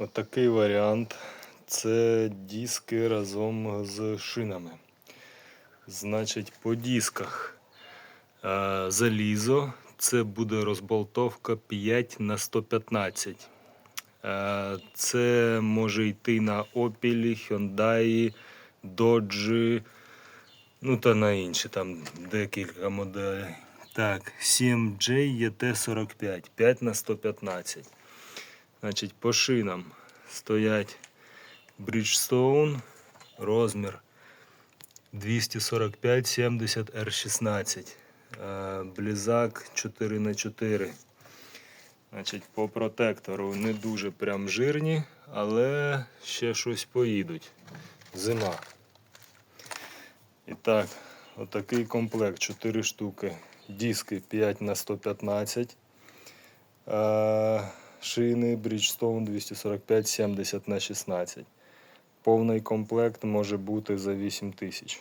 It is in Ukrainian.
Отакий варіант. Це диски разом з шинами. Значить, по дисках е, залізо. Це буде розболтовка 5 на 115. Е, Це може йти на Opel, Hyundai, Dodge, ну та на інші, там декілька моделей. Так, 7J ET45, 5 на 115. Значить, по шинам стоять Bridgestone, розмір 245-70 R16. Е, Блізак 4х4. Значить, по протектору не дуже прям жирні, але ще щось поїдуть. Зима. І так, отакий комплект 4 штуки. Диски 5 на 115. Шини Bridgestone 245 70 на 16. Повний комплект може бути за 8 тисяч.